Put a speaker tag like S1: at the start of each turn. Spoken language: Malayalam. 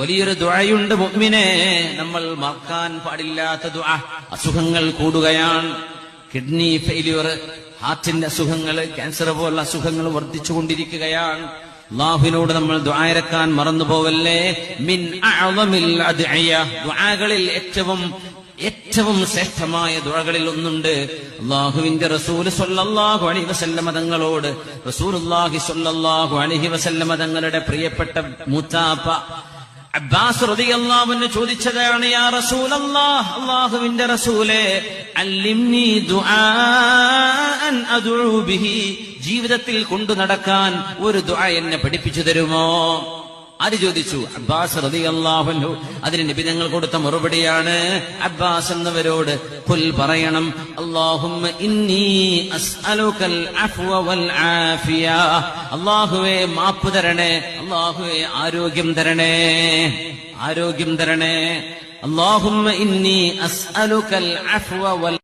S1: വലിയൊരു ദുഴയുണ്ട് മുഗ്മിനെ നമ്മൾ മറക്കാൻ പാടില്ലാത്ത ദുഴ അസുഖങ്ങൾ കൂടുകയാണ്. കിഡ്നി ഫെയിലിയർ ഹാർട്ടിന്റെ അസുഖങ്ങൾ ക്യാൻസർ പോലുള്ള അസുഖങ്ങൾ വർദ്ധിച്ചുകൊണ്ടിരിക്കുകയാണ്. അള്ളാഹുവിനോട് നമ്മൾ ദുആയിരക്കാൻ മറന്നുപോവല്ലേ? മിൻ ദുആകളിൽ ഏറ്റവും ഏറ്റവും ശ്രേഷ്ഠമായ ദുഴകളിൽ ഒന്നുണ്ട്. അള്ളാഹുവിന്റെ റസൂൽ സല്ലല്ലാഹു അലൈഹി വസല്ലമ തങ്ങളോട്. റസൂലുള്ളാഹി സൊല്ലാഹു അലൈഹി വസല്ലമ തങ്ങളുടെ പ്രിയപ്പെട്ട മൂത്താപ്പ അബ്ബാസ് റളിയല്ലാഹുവിന് ചോദിച്ചതാണ് യാ റസൂലല്ലാഹ് അള്ളാഹുവിന്റെ റസൂലേ ദുആൻ അദ്ഉ ബിഹി ജീവിതത്തിൽ കൊണ്ടു നടക്കാൻ ഒരു ദുആ എന്നെ പഠിപ്പിച്ചു തരുമോ? ആര് ചോദിച്ചു അബ്ബാസ് റളിയല്ലാഹു അതിന് നബി ഞങ്ങൾ കൊടുത്ത മറുപടിയാണ്. അബ്ബാസ് എന്നവരോട് പുൽ പറയണം ആഫിയ. അല്ലാഹുവേ മാപ്പ് തരണേ അള്ളാഹുവേ ആരോഗ്യം തരണേ ആരോഗ്യം തരണേ. അല്ലാഹുമ്മ ഇന്നി അസ്അലുക്കൽ അഫ്വ വൽ